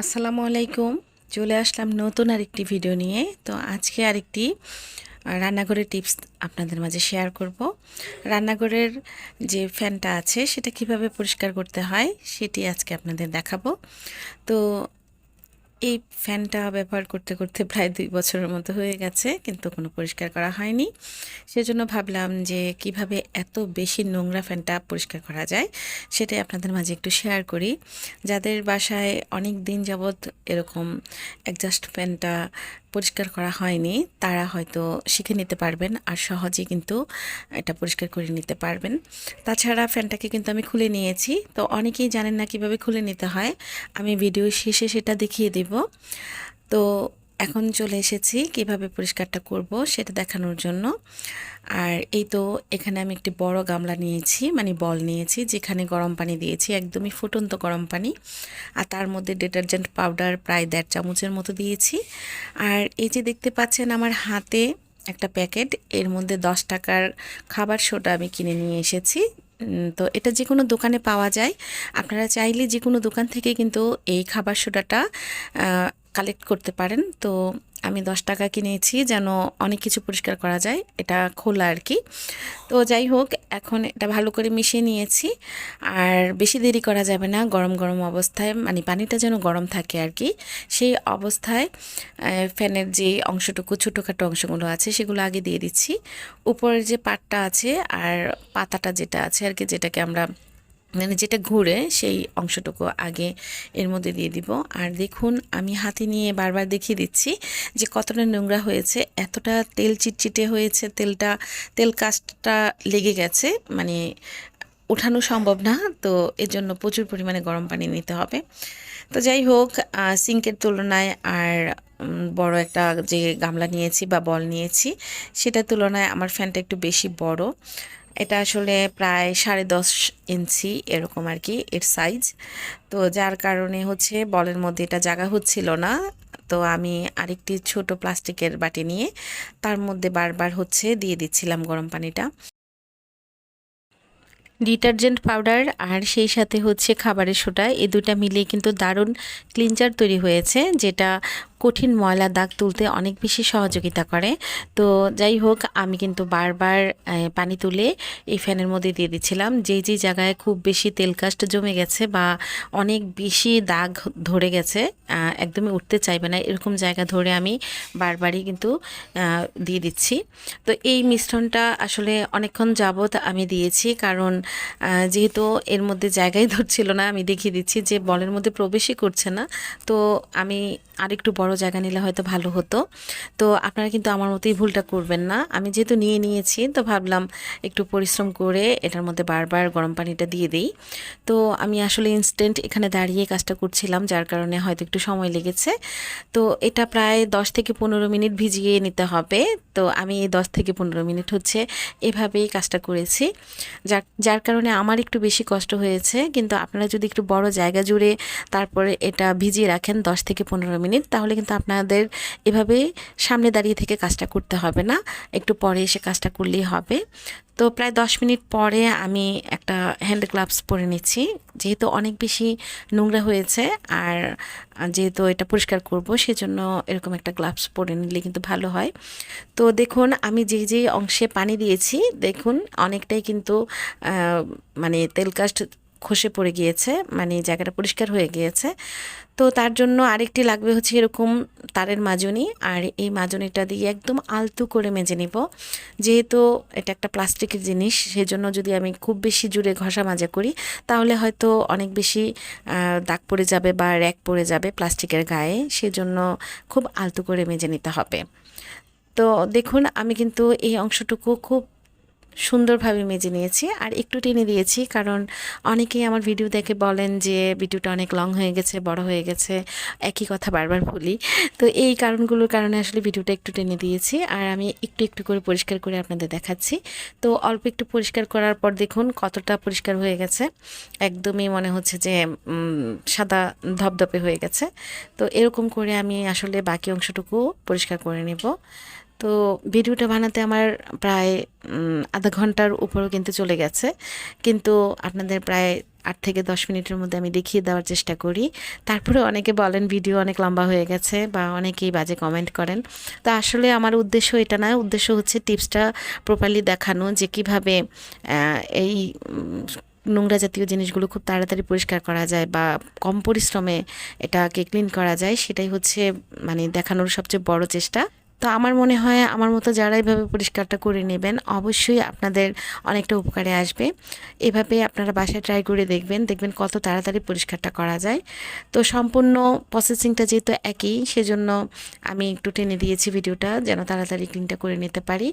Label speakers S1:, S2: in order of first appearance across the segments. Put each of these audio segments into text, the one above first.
S1: আসসালামু আলাইকুম। চলে আসলাম নতুন আরেকটি ভিডিও নিয়ে। তো আজকে আরেকটি রান্নাঘরের টিপস আপনাদের মাঝে শেয়ার করব। রান্নাঘরের যে ফ্যানটা আছে, সেটা কীভাবে পরিষ্কার করতে হয়, সেটি আজকে আপনাদের দেখাবো। তো এই ফ্যানটা ব্যবহার করতে করতে প্রায় দুই বছরের মতো হয়ে গেছে, কিন্তু কোনো পরিষ্কার করা হয়নি। সেজন্য ভাবলাম যে কীভাবে এত বেশি নোংরা ফ্যানটা পরিষ্কার করা যায়, সেটাই আপনাদের মাঝে একটু শেয়ার করি। যাদের বাসায় অনেক দিন যাবৎ এরকম অ্যাডজাস্ট ফ্যানটা পরিষ্কার করা হয়নি, তারা হয়তো শিখে নিতে পারবেন আর সহজে কিন্তু এটা পরিষ্কার করে নিতে পারবেন। তাছাড়া ফ্যানটাকে কিন্তু আমি খুলে নিয়েছি, তো অনেকেই জানেন না কীভাবে খুলে নিতে হয়। আমি ভিডিও শেষে সেটা দেখিয়ে দেব। তো এখন চলে এসেছি কীভাবে পরিষ্কারটা করব সেটা দেখানোর জন্য। আর এই তো এখানে আমি একটি বড় গামলা নিয়েছি মানে বল নিয়েছি, যেখানে গরম পানি দিয়েছি, একদমই ফুটন্ত গরম পানি। আর তার মধ্যে ডিটারজেন্ট পাউডার প্রায় দেড় চামচের মতো দিয়েছি। আর এই যে দেখতে পাচ্ছেন আমার হাতে একটা প্যাকেট, এর মধ্যে দশ টাকার খাবার সোডা আমি কিনে নিয়ে এসেছি। তো এটা যে কোনো দোকানে পাওয়া যায়। আপনারা চাইলে যে কোনো দোকান থেকে কিন্তু এই খাবার সোডাটা কালেক্ট করতে পারেন। তো আমি দশ টাকা কিনেছি যেন অনেক কিছু পরিষ্কার করা যায়, এটা খোলা আর কি। তো যাই হোক, এখন এটা ভালো করে মিশিয়ে নিয়েছি। আর বেশি দেরি করা যাবে না, গরম গরম অবস্থায় মানে পানিটা যেন গরম থাকে আর কি। সেই অবস্থায় ফ্যানের যে অংশটুকু, ছোটোখাটো অংশগুলো আছে, সেগুলো আগে দিয়ে দিচ্ছি। উপরের যে পাটটা আছে আর পাতাটা যেটা আছে আর কি, যেটাকে আমরা মানে যেটা ঘুরে সেই অংশটুকু আগে এর মধ্যে দিয়ে দিব। আর দেখুন, আমি হাতে নিয়ে বারবার দেখিয়ে দিচ্ছি যে কতটা নোংরা হয়েছে, এতটা তেল চিটচিটে হয়েছে, তেলটা, তেল কাজটা লেগে গেছে মানে ওঠানো সম্ভব না, তো এর জন্য প্রচুর পরিমাণে গরম পানি নিতে হবে। তো যাই হোক সিঙ্কের তুলনায় আর বড় একটা যে গামলা নিয়েছি বা বল নিয়েছি, সেটার তুলনায় আমার ফ্যানটা একটু বেশি বড়। এটা আসলে প্রায় সাড়ে দশ ইঞ্চি এরকম আর কি, এর সাইজ তো যার কারণে হচ্ছে বলের মধ্যে এটা জায়গা হচ্ছিল না। তো আমি আরেকটি ছোট প্লাস্টিকের বাটি নিয়ে তার মধ্যে বারবার হচ্ছে দিয়ে দিচ্ছিলাম গরম পানিটা। ডিটারজেন্ট পাউডার আর সেই সাথে হচ্ছে খাবারের সোটা এই দুটা মিলিয়ে কিন্তু দারুণ ক্লিনজার তৈরি হয়েছে, যেটা কঠিন ময়লা দাগ তুলতে অনেক বেশি সহযোগিতা করে। তো যাই হোক, আমি কিন্তু বারবার পানি তুলে এই ফ্যানের মধ্যে দিয়ে দিচ্ছিলাম যেই যেই জায়গায় খুব বেশি তেল কাস্ট জমে গেছে বা অনেক বেশি দাগ ধরে গেছে একদমই উঠতে চাইবে না, এরকম জায়গা ধরে আমি বারবারই কিন্তু দিয়ে দিচ্ছি। তো এই মিশ্রণটা আসলে অনেকক্ষণ যাবৎ আমি দিয়েছি কারণ যেহেতু এর মধ্যে জায়গায় ধরছিল না, আমি দেখিয়ে দিচ্ছি যে বলের মধ্যে প্রবেশই করছে না। তো আমি আরেকটু বড় জায়গা নিলে হয়তো ভালো হতো। তো আপনারা কিন্তু আমার মতোই ভুলটা করবেন না। আমি যেহেতু নিয়ে নিয়েছি, তো ভাবলাম একটু পরিশ্রম করে এটার মধ্যে বারবার গরম পানিটা দিয়ে দিই। তো আমি আসলে ইনস্ট্যান্ট এখানে দাঁড়িয়ে কাজটা করছিলাম, যার কারণে হয়তো একটু সময় লেগেছে। তো এটা প্রায় দশ থেকে পনেরো মিনিট ভিজিয়ে নিতে হবে। তো আমি এই দশ থেকে পনেরো মিনিট হচ্ছে এভাবেই কাজটা করেছি। যার যার কারণে আমার একটু বেশি কষ্ট হয়েছে। কিন্তু আপনারা যদি একটু বড় জায়গা জুড়ে তারপরে এটা ভিজিয়ে রাখেন দশ থেকে পনেরো মিনিট, তাহলে কিন্তু আপনাদের এভাবে সামনে দাঁড়িয়ে থেকে কাজটা করতে হবে না। একটু পরে এসে কাজটা করলেই হবে। তো প্রায় দশ মিনিট পরে আমি একটা হ্যান্ড গ্লাভস পরে নিচ্ছি। যেহেতু অনেক বেশি নোংরা হয়েছে আর যেহেতু এটা পরিষ্কার করব, সেজন্য এরকম একটা গ্লাভস পরে নিলে কিন্তু ভালো হয়। তো দেখুন, আমি যে যে অংশে পানি দিয়েছি, দেখুন অনেকটাই কিন্তু মানে তেল কাস্ট খসে পড়ে গিয়েছে মানে জায়গাটা পরিষ্কার হয়ে গিয়েছে। তো তার জন্য আরেকটি লাগবে হচ্ছে এরকম তারের মাজনি, আর এই মাজনিটা দিয়ে একদম আলতু করে মেজে নিব। যেহেতু এটা একটা প্লাস্টিকের জিনিস, সেজন্য যদি আমি খুব বেশি জুড়ে ঘষা মাজা করি, তাহলে হয়তো অনেক বেশি দাগ পড়ে যাবে বা র্যাক পড়ে যাবে প্লাস্টিকের গায়ে। সেজন্য খুব আলতু করে মেজে নিতে হবে। তো দেখুন, আমি কিন্তু এই অংশটুকু খুব সুন্দরভাবে মেজে নিয়েছি আর একটু টেনে দিয়েছি কারণ অনেকেই আমার ভিডিও দেখে বলেন যে ভিডিওটা অনেক লং হয়ে গেছে, বড় হয়ে গেছে, একই কথা বারবার বলি। তো এই কারণগুলোর কারণে আসলে ভিডিওটা একটু টেনে দিয়েছি আর আমি একটু একটু করে পরিষ্কার করে আপনাদের দেখাচ্ছি। তো অল্প একটু পরিষ্কার করার পর দেখুন কতটা পরিষ্কার হয়ে গেছে। একদমই মনে হচ্ছে যে সাদা ধপধপে হয়ে গেছে। তো এরকম করে আমি আসলে বাকি অংশটুকু পরিষ্কার করে নেব। তো ভিডিওটা বানাতে আমার প্রায় আধা ঘণ্টার উপরও কিন্তু চলে গেছে। কিন্তু আপনাদের প্রায় আট থেকে দশ মিনিটের মধ্যে আমি দেখিয়ে দেওয়ার চেষ্টা করি। তারপরে অনেকে বলেন ভিডিও অনেক লম্বা হয়ে গেছে বা অনেকেই বাজে কমেন্ট করেন। তো আসলে আমার উদ্দেশ্য এটা না, উদ্দেশ্য হচ্ছে টিপসটা প্রপারলি দেখানো যে কীভাবে এই নোংরা জাতীয় জিনিসগুলো খুব তাড়াতাড়ি পরিষ্কার করা যায় বা কম পরিশ্রমে এটাকে ক্লিন করা যায়, সেটাই হচ্ছে মানে দেখানোর সবচেয়ে বড় চেষ্টা। তো আমার মনে হয় আমার মতো যারা এভাবে পরিষ্কারটা করে নেবেন, অবশ্যই আপনাদের অনেকটা উপকারে আসবে। এভাবে আপনারা বাসায় ট্রাই করে দেখবেন দেখবেন কত তাড়াতাড়ি পরিষ্কারটা করা যায়। তো সম্পূর্ণ প্রসেসিংটা যেহেতু একই, সেজন্য আমি একটু টেনে দিয়েছি ভিডিওটা যেন তাড়াতাড়ি ক্লিনটা করে নিতে পারি।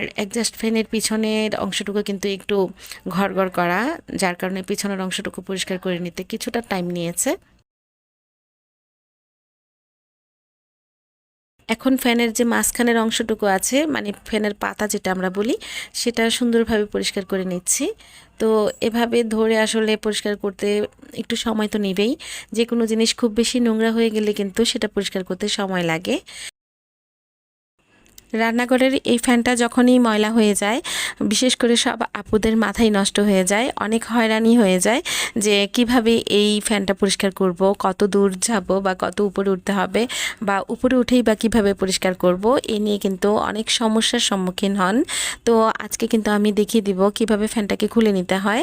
S1: আর একজাস্ট ফ্যানের পিছনের অংশটুকু কিন্তু একটু ঘর ঘর করা, যার কারণে পিছনের অংশটুকু পরিষ্কার করে নিতে কিছুটা টাইম নিয়েছে। এখন ফ্যানের যে মাঝখানের অংশটুকু আছে মানে ফ্যানের পাতা যেটা আমরা বলি, সেটা সুন্দরভাবে পরিষ্কার করে নিচ্ছি। তো এভাবে ধরে আসলে পরিষ্কার করতে একটু সময় তো নেবেই। যে কোনো জিনিস খুব বেশি নোংরা হয়ে গেলে কিন্তু সেটা পরিষ্কার করতে সময় লাগে। রান্নাঘরের এই ফ্যানটা যখনই ময়লা হয়ে যায়, বিশেষ করে সব আপুদের মাথায় নষ্ট হয়ে যায়, অনেক হয়রানি হয়ে যায় যে কীভাবে এই ফ্যানটা পরিষ্কার করব, কত দূর যাব বা কত উপরে উঠতে হবে বা উপরে উঠেই বা কীভাবে পরিষ্কার করব, এ নিয়ে কিন্তু অনেক সমস্যার সম্মুখীন হন। তো আজকে কিন্তু আমি দেখিয়ে দিব কীভাবে ফ্যানটাকে খুলে নিতে হয়।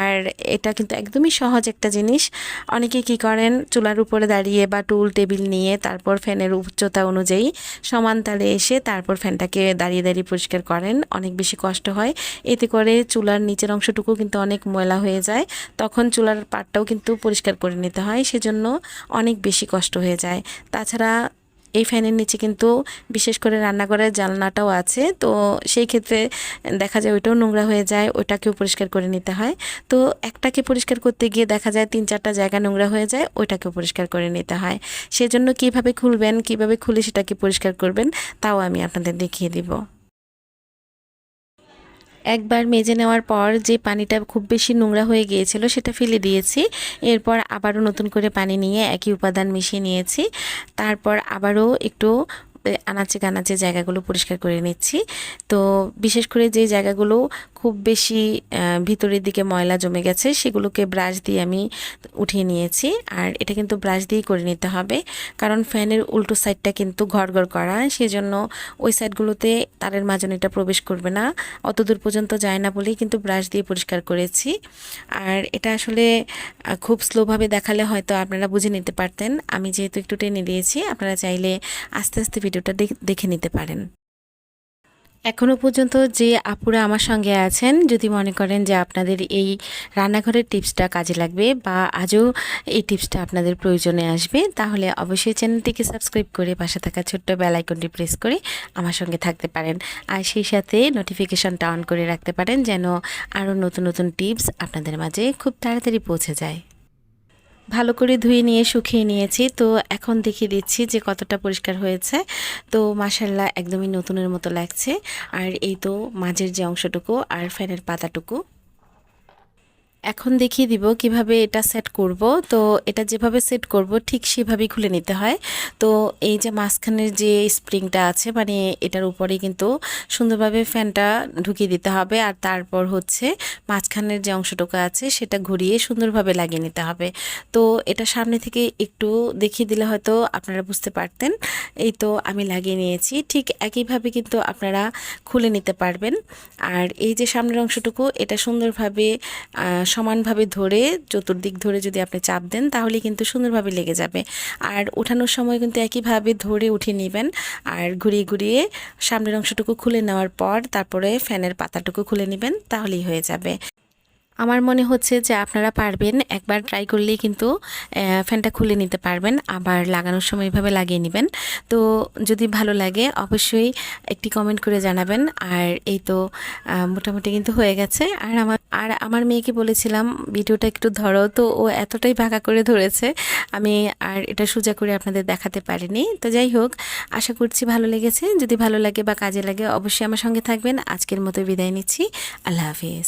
S1: আর এটা কিন্তু একদমই সহজ একটা জিনিস। অনেকে কি করেন, চুলার উপরে দাঁড়িয়ে বা টুল, টেবিল নিয়ে তারপর ফ্যানের উচ্চতা অনুযায়ী সমান তালে এসে তারপর ফ্যানটাকে দাঁড়িয়ে দাঁড়িয়ে পরিষ্কার করেন। অনেক বেশি কষ্ট হয়। এতে করে চুলার নিচের অংশটুকু কিন্তু অনেক ময়লা হয়ে যায়। তখন চুলার পাটটাও কিন্তু পরিষ্কার করে নিতে হয়। সেজন্য অনেক বেশি কষ্ট হয়ে যায়। তাছাড়া এই ফ্যানের নিচে কিন্তু বিশেষ করে রান্নাঘরের জালনাটাও আছে। তো সেই ক্ষেত্রে দেখা যায় ওইটাও নোংরা হয়ে যায়, ওইটাকেও পরিষ্কার করে নিতে হয়। তো একটাকে পরিষ্কার করতে গিয়ে দেখা যায় তিন চারটা জায়গা নোংরা হয়ে যায়, ওইটাকেও পরিষ্কার করে নিতে হয়। সেজন্য কীভাবে খুলবেন, কীভাবে খুলে সেটাকে পরিষ্কার করবেন, তাও আমি আপনাদের দেখিয়ে দিব। একবার মেজে নেওয়ার পর যে পানিটা খুব বেশি নোংরা হয়ে গিয়েছিল সেটা ফেলে দিয়েছি। এরপর আবারও নতুন করে পানি নিয়ে একই উপাদান মিশিয়ে নিয়েছি। তারপর আবারও একটু আনাচে কানাচে জায়গাগুলো পরিষ্কার করে নিচ্ছি। তো বিশেষ করে যে জায়গাগুলো খুব বেশি ভিতরের দিকে ময়লা জমে গেছে, সেগুলোকে ব্রাশ দিয়ে আমি উঠিয়ে নিয়েছি। আর এটা কিন্তু ব্রাশ দিয়েই করে নিতে হবে। কারণ ফ্যানের উল্টো সাইডটা কিন্তু ঘর ঘর করা, সেজন্য ওই সাইডগুলোতে তারের মাজনিটা প্রবেশ করবে না। অত দূর পর্যন্ত যায় না বলেই কিন্তু ব্রাশ দিয়ে পরিষ্কার করেছি। আর এটা আসলে খুব স্লোভাবে দেখালে হয়তো আপনারা বুঝে নিতে পারতেন। আমি যেহেতু একটু টেনে দিয়েছি, আপনারা চাইলে আস্তে আস্তে ভিডিওটা দেখে নিতে পারেন। এখনও পর্যন্ত যে আপুরা আমার সঙ্গে আছেন, যদি মনে করেন যে আপনাদের এই রান্নাঘরের টিপসটা কাজে লাগবে বা আজও এই টিপসটা আপনাদের প্রয়োজনে আসবে, তাহলে অবশ্যই চ্যানেলটিকে সাবস্ক্রাইব করে পাশে থাকা ছোট্ট বেল আইকনটি প্রেস করে আমার সঙ্গে থাকতে পারেন। আর সেই সাথে নোটিফিকেশনটা অন করে রাখতে পারেন যেন আরও নতুন নতুন টিপস আপনাদের মাঝে খুব তাড়াতাড়ি পৌঁছে যায়। ভালো করে ধুয়ে নিয়ে শুকিয়ে নিয়েছি। তো এখন দেখিয়ে দিচ্ছি যে কতটা পরিষ্কার হয়েছে। তো মাসাল্লাহ একদমই নতুনের মতো লাগছে। আর এই তো মাঝের যে অংশটুকু আর ফ্যানের পাতাটুকু এখন দেখিয়ে দিব কীভাবে এটা সেট করব। তো এটা যেভাবে সেট করব, ঠিক সেভাবেই খুলে নিতে হয়। তো এই যে মাঝখানের যে স্প্রিংটা আছে মানে এটার উপরে কিন্তু সুন্দরভাবে ফ্যানটা ঢুকিয়ে দিতে হবে। আর তারপর হচ্ছে মাঝখানের যে অংশটুকু আছে, সেটা ঘুরিয়ে সুন্দরভাবে লাগিয়ে নিতে হবে। তো এটা সামনে থেকে একটু দেখিয়ে দিলে হয়তো আপনারা বুঝতে পারতেন। এই তো আমি লাগিয়ে নিয়েছি। ঠিক একইভাবে কিন্তু আপনারা খুলে নিতে পারবেন। আর এই যে সামনের অংশটুকু, এটা সুন্দরভাবে সমানভাবে ধরে, চতুর্দিক ধরে যদি আপনি চাপ দেন, তাহলে কিন্তু সুন্দরভাবে লেগে যাবে। আর ওঠানোর সময় কিন্তু একইভাবে ধরে উঠে নেবেন। আর ঘুরিয়ে ঘুরিয়ে সামনের অংশটুকু খুলে নেওয়ার পর তারপরে ফ্যানের পাতাটুকু খুলে নেবেন, তাহলেই হয়ে যাবে। আমার মনে হচ্ছে যে আপনারা পারবেন, একবার ট্রাই করলেই কিন্তু ফ্যানটা খুলে নিতে পারবেন, আবার লাগানোর সময় এভাবে লাগিয়ে নেবেন। তো যদি ভালো লাগে, অবশ্যই একটি কমেন্ট করে জানাবেন। আর এই তো মোটামুটি কিন্তু হয়ে গেছে। আর আমার আর আমার মেয়েকে বলেছিলাম, ভিডিওটা একটু ধরো। তো ও এতটাই ভাগা করে ধরেছে। আমি আর এটা সোজা করে আপনাদের দেখাতে পারিনি। তো যাই হোক, আশা করছি ভালো লেগেছে। যদি ভালো লাগে বা কাজে লাগে, অবশ্যই আমার সঙ্গে থাকবেন। আজকের মতো বিদায় নিচ্ছি। আল্লাহ হাফিজ।